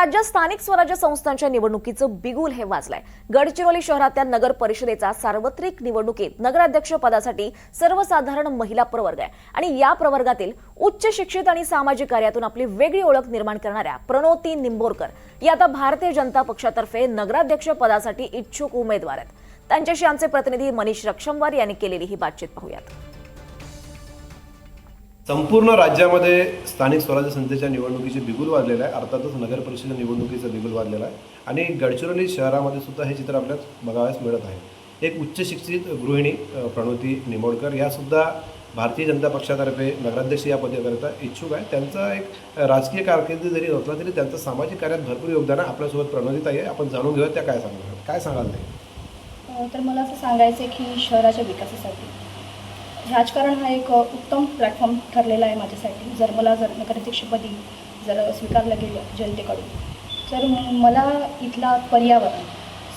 राज्यात स्थानिक स्वराज्य संस्थांच्या निवडणुकीचं बिगुल हे वाजलंय. गडचिरोली शहरातल्या नगर परिषदेचा सार्वत्रिक निवडणुकीत नगराध्यक्ष पदासाठी सर्वसाधारण महिला प्रवर्ग आहे. आणि या प्रवर्गातील उच्च शिक्षित आणि सामाजिक कार्यातून आपली वेगळी ओळख निर्माण करणाऱ्या प्रणोती निंबोरकर या आता भारतीय जनता पक्षातर्फे नगराध्यक्ष पदासाठी इच्छुक उमेदवार आहेत. त्यांच्याशी आमचे प्रतिनिधी मनीष रक्षमवार यांनी केलेली ही बातचीत पाहूयात. संपूर्ण राज्यामध्ये स्थानिक स्वराज्य संस्थेच्या निवडणुकीचे बिगुल वाजलेलं आहे. अर्थातच नगर परिषद निवडणुकीचं बिगुल वाजलेलं आहे. आणि गडचिरोली शहरामध्ये सुद्धा हे चित्र आपल्याला बघावयास मिळत आहे. एक उच्च शिक्षित गृहिणी प्रणोती निंबोडकर यासुद्धा भारतीय जनता पक्षातर्फे नगराध्यक्ष या पदाकरिता इच्छुक आहे. त्यांचा एक राजकीय कारकिर्दी जरी नसला तरी त्यांचं सामाजिक कार्यात भरपूर योगदान आहे. आपल्यासोबत प्रणोदित आहे. आपण जाणून घेऊया त्या काय सांगणार काय सांगाल ते? तर मला असं सांगायचं आहे की शहराच्या विकासासाठी राजकारण हा एक उत्तम प्लॅटफॉर्म ठरलेला आहे माझ्यासाठी. जर मला जर नगराध्यक्षपदी जर स्वीकारलं गेलं जनतेकडून तर मला इथला पर्यावरण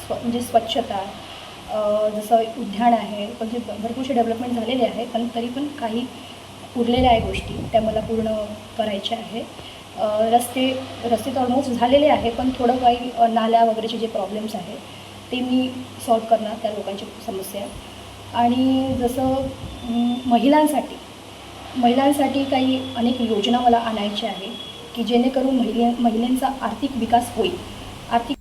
स्व म्हणजे स्वच्छता जसं उद्यान आहे म्हणजे भरपूरसे डेव्हलपमेंट झालेले आहे पण तरी पण काही उरलेल्या आहे गोष्टी त्या मला पूर्ण करायच्या आहे. रस्ते रस्ते तर ऑलमोस्ट झालेले आहे पण थोडं काही नाल्या वगैरेचे जे प्रॉब्लेम्स आहेत ते मी सॉल्व करणार त्या लोकांची समस्या. आणि जसं महिलांसाठी महिलांसाठी काही अनेक योजना मला आणायच्या आहे की जेणेकरून महिले महिलांचा आर्थिक विकास होईल. आर्थिक